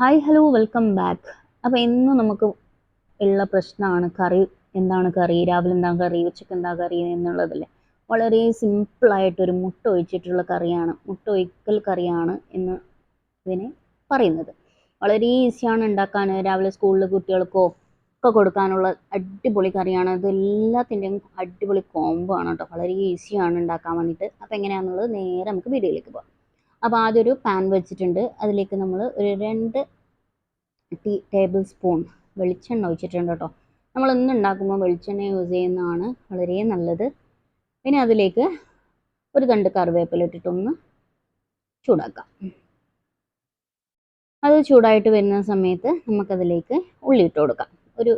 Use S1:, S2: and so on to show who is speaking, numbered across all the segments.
S1: Hi hello welcome back അപ്പോൾ ഇന്ന് നമുക്ക് ഉള്ള പ്രശ്നമാണ് കറി. എന്താണ് കറി? രാവിലെ എന്താ കറി? ഉച്ചയ്ക്ക് എന്താ കറി എന്നുള്ളതല്ലേ. വളരെ സിമ്പിളായിട്ടൊരു മുട്ട ഒഴിച്ചിട്ടുള്ള കറിയാണ്. മുട്ട ഒഴിക്കൽ കറിയാണ് എന്ന് ഇതിനെ പറയുന്നത്. വളരെ ഈസിയാണ് ഉണ്ടാക്കാൻ രാവിലെ സ്കൂളിലെ കുട്ടികൾക്കോ ഒക്കെ കൊടുക്കാനുള്ള അടിപൊളി കറിയാണ്. ഇത് എല്ലാത്തിന്റെയും അടിപൊളി കോംബോ ആണ് കേട്ടോ വളരെ ഈസിയാണ് ഉണ്ടാക്കാൻ വേണ്ടിയിട്ട് അപ്പോൾ എങ്ങനെയാണെന്നുള്ളത് നേരെ നമുക്ക് വീഡിയോയിലേക്ക് പോകാം. അപ്പോൾ ആദ്യം ഒരു പാൻ വെച്ചിട്ടുണ്ട്. അതിലേക്ക് നമ്മൾ ഒരു രണ്ട് ടീ ടേബിൾ സ്പൂൺ വെളിച്ചെണ്ണ ഒഴിച്ചിട്ടുണ്ട് കേട്ടോ. നമ്മൾ ഇന്ന് ഉണ്ടാക്കുമ്പോൾ വെളിച്ചെണ്ണ യൂസ് ചെയ്യുന്നതാണ് വളരെ നല്ലത്. പിന്നെ അതിലേക്ക് ഒരു തണ്ട് കറിവേപ്പില ഇട്ടിട്ടൊന്ന് ചൂടാക്കാം. അത് ചൂടായിട്ട് വരുന്ന സമയത്ത് നമുക്കതിലേക്ക് ഉള്ളി ഇട്ട് കൊടുക്കാം. ഒരു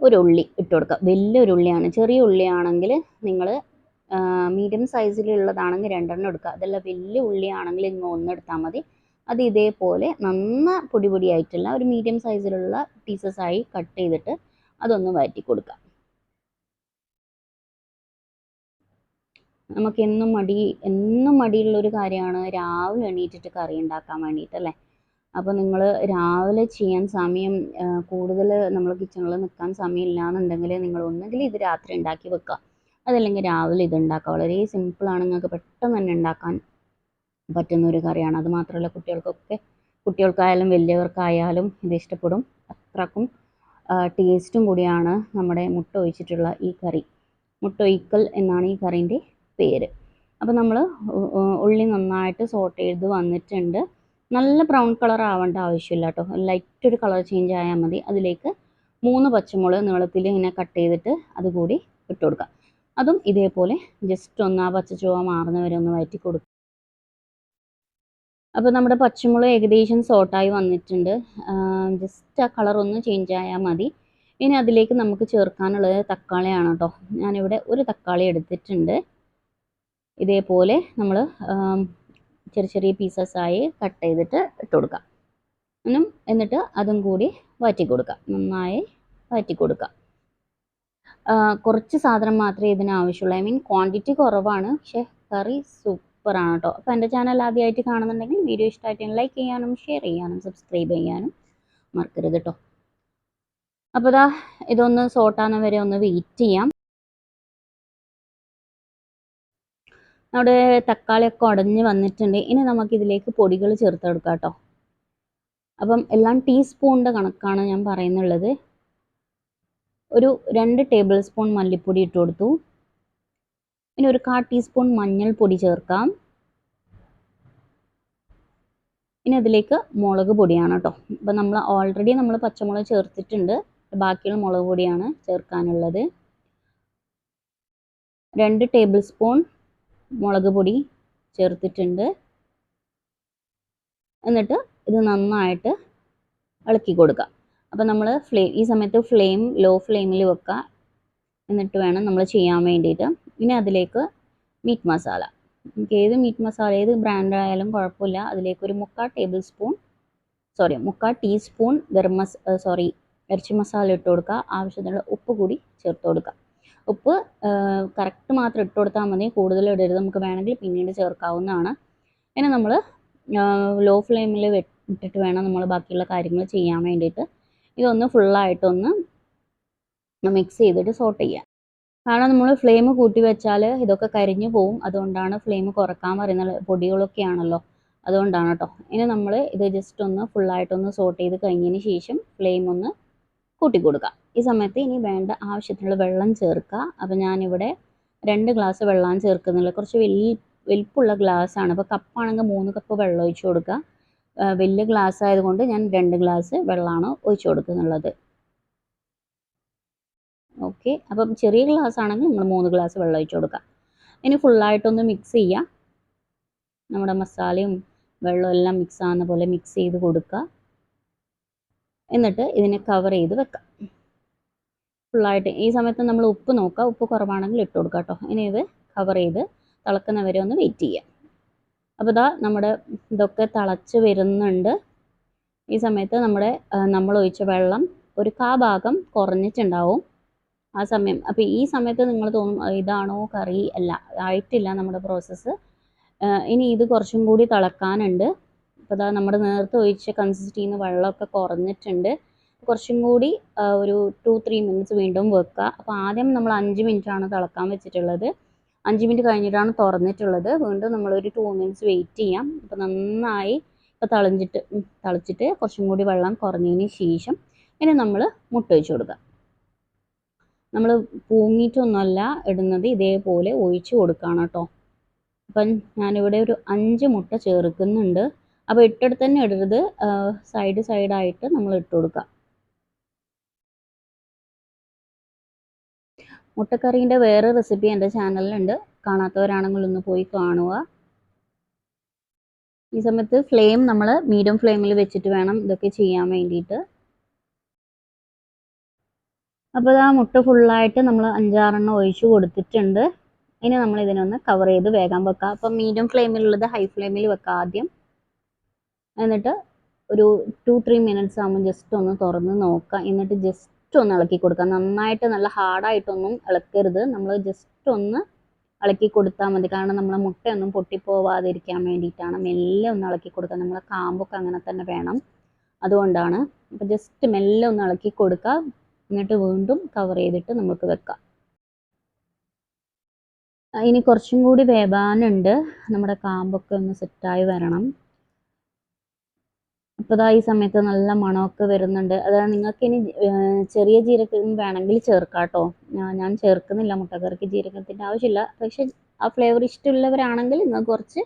S1: ഒരു ഉള്ളി ഇട്ട് കൊടുക്കാം. വലിയൊരു ഉള്ളിയാണ്. ചെറിയ ഉള്ളിയാണെങ്കിൽ നിങ്ങൾ മീഡിയം സൈസിലുള്ളതാണെങ്കിൽ രണ്ടെണ്ണം എടുക്കുക അതല്ല വലിയ ഉള്ളിയാണെങ്കിൽ ഇങ്ങ് ഒന്നെടുത്താൽ മതി. അത് ഇതേപോലെ നന്ന പൊടി പൊടിയായിട്ടുള്ള ഒരു മീഡിയം സൈസിലുള്ള പീസസ് ആയി കട്ട് ചെയ്തിട്ട് അതൊന്ന് വഴറ്റി കൊടുക്കുക നമുക്ക് എന്നും മടി എന്നും മടിയുള്ള ഒരു കാര്യമാണ് രാവിലെ എണീറ്റിട്ട് കറി ഉണ്ടാക്കാൻ വേണ്ടിയിട്ട് അല്ലേ? അപ്പോൾ നിങ്ങൾ രാവിലെ ചെയ്യാൻ സമയം കൂടുതൽ നമ്മൾ കിച്ചണിൽ നിൽക്കാൻ സമയം എന്നുണ്ടെങ്കിൽ നിങ്ങൾ ഒന്നുകിൽ ഇത് രാത്രി ഉണ്ടാക്കി വെക്കുക അതല്ലെങ്കിൽ രാവിലെ ഇത് ഉണ്ടാക്കാം. വളരെ സിമ്പിളാണ് നിങ്ങൾക്ക് പെട്ടെന്ന് തന്നെ ഉണ്ടാക്കാൻ പറ്റുന്ന ഒരു കറിയാണ്. അത് മാത്രമല്ല കുട്ടികൾക്കൊക്കെ കുട്ടികൾക്കായാലും വലിയവർക്കായാലും ഇത് ഇഷ്ടപ്പെടും. അത്രക്കും ടേസ്റ്റും കൂടിയാണ് നമ്മുടെ മുട്ട ഒഴിച്ചിട്ടുള്ള ഈ കറി. മുട്ട ഒഴിക്കൽ എന്നാണ് ഈ കറീന്റെ പേര്. അപ്പോൾ നമ്മൾ ഉള്ളി നന്നായിട്ട് സോട്ട് ചെയ്ത് വന്നിട്ടുണ്ട്. നല്ല ബ്രൗൺ കളർ ആവേണ്ട ആവശ്യമില്ല കേട്ടോ. ലൈറ്റ് ഒരു കളർ ചേഞ്ച് ആയാൽ മതി. അതിലേക്ക് മൂന്ന് പച്ചമുളക് നീളത്തിൽ ഇങ്ങനെ കട്ട് ചെയ്തിട്ട് അതുകൂടി ഇട്ട് കൊടുക്കുക അതും ഇതേപോലെ ജസ്റ്റ് ഒന്ന് ആ പച്ച ചുവ മാറുന്ന വരെ ഒന്ന് വഴറ്റി കൊടുക്കും. അപ്പോൾ നമ്മുടെ പച്ചമുളക് ഏകദേശം സോട്ടായി വന്നിട്ടുണ്ട്. ജസ്റ്റ് ആ കളർ ഒന്ന് ചേഞ്ച് ആയാൽ മതി. ഇനി അതിലേക്ക് നമുക്ക് ചേർക്കാനുള്ളത് തക്കാളിയാണ് കേട്ടോ ഞാനിവിടെ ഒരു തക്കാളി എടുത്തിട്ടുണ്ട്. ഇതേപോലെ നമ്മൾ ചെറിയ ചെറിയ പീസസ് ആയി കട്ട് ചെയ്തിട്ട് ഇട്ട് കൊടുക്കാം. എന്നിട്ട് അതും കൂടി വഴറ്റി കൊടുക്കാം. നന്നായി വഴറ്റി കൊടുക്കാം. കുറച്ച് സാധനം മാത്രമേ ഇതിന് ആവശ്യമുള്ളൂ. ഐ മീൻ ക്വാണ്ടിറ്റി കുറവാണ്. പക്ഷേ കറി സൂപ്പറാണ് കേട്ടോ. അപ്പോൾ എന്റെ ചാനൽ ആദ്യമായിട്ട് കാണുന്നുണ്ടെങ്കിൽ വീഡിയോ ഇഷ്ടമായിട്ട് ലൈക്ക് ചെയ്യാനും ഷെയർ ചെയ്യാനും സബ്സ്ക്രൈബ് ചെയ്യാനും മറക്കരുത് കേട്ടോ. അപ്പോൾ ഇതാ ഇതൊന്ന് സോട്ടാന്ന് വരെ ഒന്ന് വെയിറ്റ് ചെയ്യാം. നമ്മുടെ തക്കാളിയൊക്കെ ഉടഞ്ഞ് വന്നിട്ടുണ്ട്. ഇനി നമുക്ക് ഇതിലേക്ക് പൊടികൾ ചേർത്തെടുക്കാം കേട്ടോ. അപ്പം എല്ലാം ടീസ്പൂണിന്റെ കണക്കാണ് ഞാൻ പറയുന്നുള്ളത്. ഒരു രണ്ട് ടേബിൾ സ്പൂൺ മല്ലിപ്പൊടി ഇട്ട് കൊടുത്തു. പിന്നെ ഒരു കാ ടീസ്പൂൺ മഞ്ഞൾപ്പൊടി ചേർക്കാം. ഇനി അതിലേക്ക് മുളക് പൊടിയാണ് കേട്ടോ അപ്പം നമ്മൾ ഓൾറെഡി നമ്മൾ പച്ചമുളക് ചേർത്തിട്ടുണ്ട്. ബാക്കിയുള്ള മുളക് പൊടിയാണ് ചേർക്കാനുള്ളത്. രണ്ട് ടേബിൾ സ്പൂൺ മുളക് പൊടി ചേർത്തിട്ടുണ്ട്. എന്നിട്ട് ഇത് നന്നായിട്ട് ഇളക്കി കൊടുക്കുക അപ്പോൾ നമ്മൾ ഫ്ലെയിം ഈ സമയത്ത് ഫ്ലെയിം ലോ ഫ്ലെയിമിൽ വെക്കുക എന്നിട്ട് വേണം നമ്മൾ ചെയ്യാൻ വേണ്ടിയിട്ട്. ഇനി അതിലേക്ക് മീറ്റ് മസാല നമുക്ക് ഏത് മീറ്റ് മസാല ഏത് ബ്രാൻഡ് ആയാലും കുഴപ്പമില്ല. അതിലേക്ക് ഒരു മുക്കാൽ ടേബിൾ സ്പൂൺ സോറി മുക്കാൽ ടീസ്പൂൺ ഗരം മസ സോറി ഇറച്ചി മസാല ഇട്ട് കൊടുക്കുക. ആവശ്യത്തിനുള്ള ഉപ്പ് കൂടി ചേർത്ത് കൊടുക്കുക. ഉപ്പ് കറക്റ്റ് മാത്രം ഇട്ട് കൊടുത്താൽ മതി. കൂടുതൽ ഇടരുത്. നമുക്ക് വേണമെങ്കിൽ പിന്നീട് ചേർക്കാവുന്നതാണ്. പിന്നെ നമ്മൾ ലോ ഫ്ലെയിമിൽ ഇട്ടിട്ട് വേണം നമ്മൾ ബാക്കിയുള്ള കാര്യങ്ങൾ ചെയ്യാൻ വേണ്ടിയിട്ട്. ഇതൊന്ന് ഫുള്ളായിട്ടൊന്ന് മിക്സ് ചെയ്തിട്ട് സോട്ട് ചെയ്യാം. കാരണം നമ്മൾ ഫ്ലെയിം കൂട്ടി വെച്ചാൽ ഇതൊക്കെ കരിഞ്ഞു പോവും. അതുകൊണ്ടാണ് ഫ്ലെയിം കുറയ്ക്കാൻ പറയുന്നത്. പൊടികളൊക്കെയാണല്ലോ. അതുകൊണ്ടാണ് കേട്ടോ ഇനി നമ്മൾ ഇത് ജസ്റ്റ് ഒന്ന് ഫുള്ളായിട്ടൊന്ന് സോട്ട് ചെയ്ത് കഴിഞ്ഞതിന് ശേഷം ഫ്ലെയിം ഒന്ന് കൂട്ടി കൊടുക്കുക ഈ സമയത്ത് ഇനി വേണ്ട ആവശ്യത്തിനുള്ള വെള്ളം ചേർക്കുക അപ്പം ഞാനിവിടെ രണ്ട് ഗ്ലാസ് വെള്ളമാണ് ചേർക്കുന്നില്ല കുറച്ച് വലിയ വലിപ്പമുള്ള ഗ്ലാസ്സാണ് അപ്പോൾ കപ്പാണെങ്കിൽ മൂന്ന് കപ്പ് വെള്ളം ഒഴിച്ച് കൊടുക്കുക വലിയ ഗ്ലാസ് ആയതുകൊണ്ട് ഞാൻ രണ്ട് ഗ്ലാസ് വെള്ളമാണ് ഒഴിച്ചു കൊടുക്കുന്നുള്ളത്. ഓക്കെ അപ്പം ചെറിയ ഗ്ലാസ് ആണെങ്കിൽ നമ്മൾ മൂന്ന് ഗ്ലാസ് വെള്ളം ഒഴിച്ചു കൊടുക്കാം. ഇനി ഫുള്ളായിട്ടൊന്ന് മിക്സ് ചെയ്യാം. നമ്മുടെ മസാലയും വെള്ളവും എല്ലാം മിക്സ് ആകുന്ന പോലെ മിക്സ് ചെയ്ത് കൊടുക്കുക. എന്നിട്ട് ഇതിനെ കവർ ചെയ്ത് വെക്കാം. ഫുള്ളായിട്ട് ഈ സമയത്ത് നമ്മൾ ഉപ്പ് നോക്കുക ഉപ്പ് കുറവാണെങ്കിൽ ഇട്ട് കൊടുക്കുക കേട്ടോ. ഇനി ഇത് കവർ ചെയ്ത് തിളക്കുന്നവരെ ഒന്ന് വെയിറ്റ് ചെയ്യാം. അപ്പോൾ ഇതാ നമ്മുടെ ഇതൊക്കെ തിളച്ച് വരുന്നുണ്ട്. ഈ സമയത്ത് നമ്മുടെ നമ്മൾ ഒഴിച്ച വെള്ളം ഒരു കാ ഭാഗം കുറഞ്ഞിട്ടുണ്ടാവും. ആ സമയം അപ്പോൾ ഈ സമയത്ത് നിങ്ങൾ തോന്നും ഇതാണോ കറി? അല്ല ആയിട്ടില്ല നമ്മുടെ പ്രോസസ്സ്. ഇനി ഇത് കുറച്ചും കൂടി തിളക്കാനുണ്ട്. അപ്പോൾ ഇതാ നമ്മുടെ നേരത്തെ ഒഴിച്ച കൺസിസ്റ്റൻസിയിൽ നിന്ന് വെള്ളമൊക്കെ കുറഞ്ഞിട്ടുണ്ട്. കുറച്ചും കൂടി ഒരു ടു ത്രീ മിനിറ്റ്സ് വീണ്ടും വെക്കുക അപ്പോൾ ആദ്യം നമ്മൾ അഞ്ച് മിനിറ്റാണ് തിളക്കാൻ വെച്ചിട്ടുള്ളത്. അഞ്ച് മിനിറ്റ് കഴിഞ്ഞിട്ടാണ് തുറന്നിട്ടുള്ളത്. വീണ്ടും നമ്മളൊരു ടു മിനിറ്റ്സ് വെയിറ്റ് ചെയ്യാം. അപ്പോൾ നന്നായി ഇപ്പോൾ തളിഞ്ഞിട്ട് തളിച്ചിട്ട് കുറച്ചും കൂടി വെള്ളം കുറഞ്ഞതിന് ശേഷം ഇനി നമ്മൾ മുട്ട ഒഴിച്ച് കൊടുക്കുക. നമ്മൾ പൂങ്ങിയിട്ടൊന്നുമല്ല ഇടുന്നത് ഇതേപോലെ ഒഴിച്ച് കൊടുക്കുകയാണ് കേട്ടോ. അപ്പം ഞാനിവിടെ ഒരു അഞ്ച് മുട്ട ചേർക്കുന്നുണ്ട്. അപ്പോൾ ഇട്ടെടുത്ത് തന്നെ ഇടരുത്. സൈഡ് സൈഡായിട്ട് നമ്മൾ ഇട്ട് കൊടുക്കുക. മുട്ടക്കറീന്റെ വേറെ റെസിപ്പി എന്റെ ചാനലിലുണ്ട്. കാണാത്തവരാണെങ്കിൽ ഒന്ന് പോയി കാണുക. ഈ സമയത്ത് ഫ്ലെയിം നമ്മൾ മീഡിയം ഫ്ലെയിമിൽ വെച്ചിട്ട് വേണം ഇതൊക്കെ ചെയ്യാൻ വേണ്ടിയിട്ട്. അപ്പോൾ ആ മുട്ട ഫുള്ളായിട്ട് നമ്മൾ അഞ്ചാറെണ്ണം ഒഴിച്ച് കൊടുത്തിട്ടുണ്ട്. ഇനി നമ്മൾ ഇതിനൊന്ന് കവർ ചെയ്ത് വേഗം വെക്കുക അപ്പം മീഡിയം ഫ്ലെയിമിലുള്ളത് ഹൈ ഫ്ലെയിമിൽ വെക്കാം ആദ്യം. എന്നിട്ട് ഒരു ടു ത്രീ മിനിറ്റ്സ് ആകുമ്പോൾ ജസ്റ്റ് ഒന്ന് തുറന്ന് നോക്കുക എന്നിട്ട് ജസ്റ്റ് ഒന്ന് ഇളക്കി കൊടുക്കുക നന്നായിട്ട് നല്ല ഹാർഡായിട്ടൊന്നും ഇളക്കരുത്. നമ്മൾ ജസ്റ്റ് ഒന്ന് ഇളക്കി കൊടുത്താൽ മതി. കാരണം നമ്മളെ മുട്ടയൊന്നും പൊട്ടിപ്പോവാതിരിക്കാൻ വേണ്ടിയിട്ടാണ് മെല്ലെ ഒന്ന് ഇളക്കി കൊടുക്കുക. നമ്മളെ കാമ്പൊക്കെ അങ്ങനെ തന്നെ വേണം. അതുകൊണ്ടാണ് അപ്പോൾ ജസ്റ്റ് മെല്ലെ ഒന്ന് ഇളക്കി കൊടുക്കുക. എന്നിട്ട് വീണ്ടും കവർ ചെയ്തിട്ട് നമുക്ക് വെക്കാം. ഇനി കുറച്ചും കൂടി വേവാനുണ്ട്. നമ്മുടെ കാമ്പൊക്കെ ഒന്ന് സെറ്റായി വരണം. അപ്പോൾ ഈ സമയത്ത് നല്ല മണമൊക്കെ വരുന്നുണ്ട്. അതായത് നിങ്ങൾക്ക് ഇനി ചെറിയ ജീരകം വേണമെങ്കിൽ ചേർക്കാം കേട്ടോ ഞാൻ ചേർക്കുന്നില്ല മുട്ടക്കറിക്ക് ജീരകത്തിന്റെ ആവശ്യമില്ല. പക്ഷെ ആ ഫ്ലേവർ ഇഷ്ടമുള്ളവരാണെങ്കിൽ നിങ്ങൾക്ക് കുറച്ച്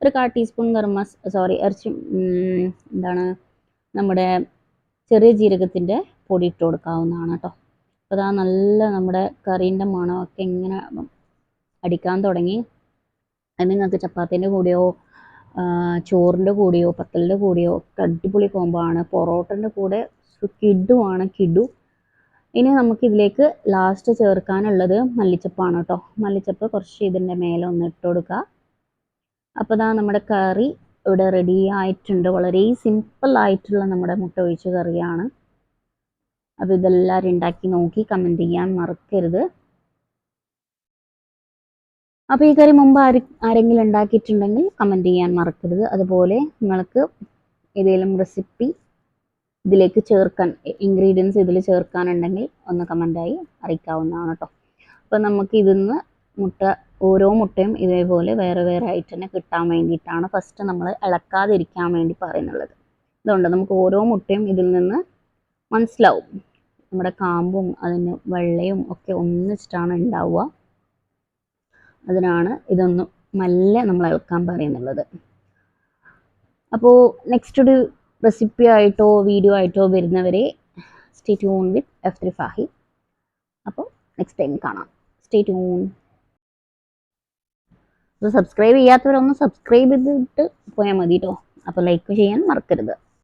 S1: ഒരു കാ ടീസ്പൂൺ ഗരം സോറി ഇറച്ചി എന്താണ് നമ്മുടെ ചെറിയ ജീരകത്തിന്റെ പൊടി ഇട്ട് കൊടുക്കാവുന്നതാണ് കേട്ടോ. അപ്പോൾ അതാ നല്ല നമ്മുടെ കറീന്റെ മണമൊക്കെ ഇങ്ങനെ അടിക്കാൻ തുടങ്ങി. അത് നിങ്ങൾക്ക് ചപ്പാത്തിന്റെ കൂടെയോ ചോറിന്റെ കൂടെയോ പത്തലിന്റെ കൂടെയോ ഒക്കെ അടിപൊളി കോംബോ ആണ്. പൊറോട്ടന്റെ കൂടെ കിഡുമാണ് കിഡു ഇനി നമുക്ക് ഇതിലേക്ക് ലാസ്റ്റ് ചേർക്കാനുള്ളത് മല്ലിച്ചപ്പാണ് കേട്ടോ മല്ലിച്ചപ്പ് കുറച്ച് ഇതിന്റെ മേലെ ഒന്ന് ഇട്ട് കൊടുക്കുക അപ്പോൾ ഇതാ നമ്മുടെ കറി ഇവിടെ റെഡി ആയിട്ടുണ്ട്. വളരെ സിമ്പിൾ ആയിട്ടുള്ള നമ്മുടെ മുട്ട ഒഴിച്ച് കറിയാണ്. അപ്പോൾ ഇതെല്ലാവരും ഉണ്ടാക്കി നോക്കി കമന്റ് ചെയ്യാൻ മറക്കരുത്. അപ്പോൾ ഈ കറി മുമ്പ് ആര് ആരെങ്കിലും ഉണ്ടാക്കിയിട്ടുണ്ടെങ്കിൽ കമന്റ് ചെയ്യാൻ മറക്കരുത്. അതുപോലെ നിങ്ങൾക്ക് ഏതെങ്കിലും റെസിപ്പി ഇതിലേക്ക് ചേർക്കാൻ ഇൻഗ്രീഡിയൻസ് ഇതിൽ ചേർക്കാനുണ്ടെങ്കിൽ ഒന്ന് കമന്റായി അറിയിക്കാവുന്നതാണ് കേട്ടോ അപ്പോൾ നമുക്ക് ഇതിന്ന് മുട്ട ഓരോ മുട്ടയും ഇതേപോലെ വേറെ വേറെ ആയിട്ട് തന്നെ കിട്ടാൻ വേണ്ടിയിട്ടാണ് ഫസ്റ്റ് നമ്മൾ ഇളക്കാതിരിക്കാൻ വേണ്ടി പറയുന്നുള്ളത്. അതുകൊണ്ട് നമുക്ക് ഓരോ മുട്ടയും ഇതിൽ നിന്ന് മനസ്സിലാവും. നമ്മുടെ കാമ്പും അതിന് വെള്ളയും ഒക്കെ ഒന്നിച്ചിട്ടാണ് ഉണ്ടാവുക. അതിനാണ് ഇതൊന്ന് നല്ല നമ്മൾ ഇളക്കാൻ പറയുന്നുള്ളത്. അപ്പോൾ നെക്സ്റ്റ് ഒരു റെസിപ്പി ആയിട്ടോ വീഡിയോ ആയിട്ടോ വരുന്നവരെ stay tune with F three Fahi അപ്പോൾ നെക്സ്റ്റ് ടൈം കാണാം. സ്റ്റേ ട്യൂൺ അപ്പോൾ സബ്സ്ക്രൈബ് ചെയ്യാത്തവരൊന്ന് സബ്സ്ക്രൈബ് ചെയ്തിട്ട് പോയാൽ മതി കേട്ടോ അപ്പോൾ ലൈക്ക് ചെയ്യാൻ മറക്കരുത്.